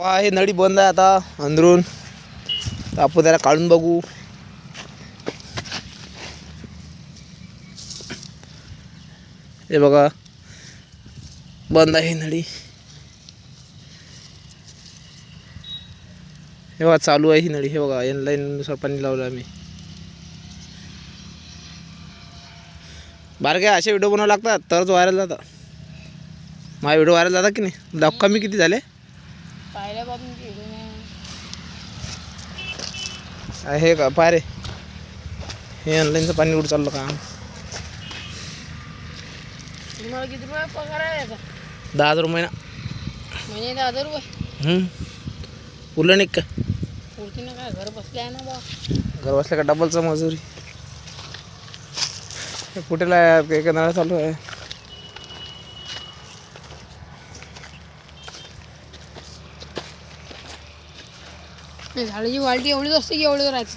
हे नळी बंद आहे आता अंदरून. आपण त्याला काढून बघू. हे बघा बंद आहे ही नळी. हे बघा चालू आहे ही नळी. हे बघा एन लाईननुसार पाणी लावलं आम्ही. बारक्या असे व्हिडिओ बनवावे लागतात तरच व्हायरल जातात. माझे व्हिडिओ व्हायरल जातात की नाही? दाख कमी किती झाले? पाहिल्या बाबून आहे का? पाय रे. हे ऑनलाईनचं पाणी उड चाललं का? तुम्हाला किती रुपये पगार आहे याचा? दहा हजार रुपये ना. महिने दहा हजार रुपये. हम्म. उरलं नाही का? पुरती ना काय? घर बसले आहे ना बा. घर बसल्या का? डबलचा मजुरी. हे कुठेला एका नळा चालू आहे. झाडाची वालटी एवढीच असते की एवढं राहते.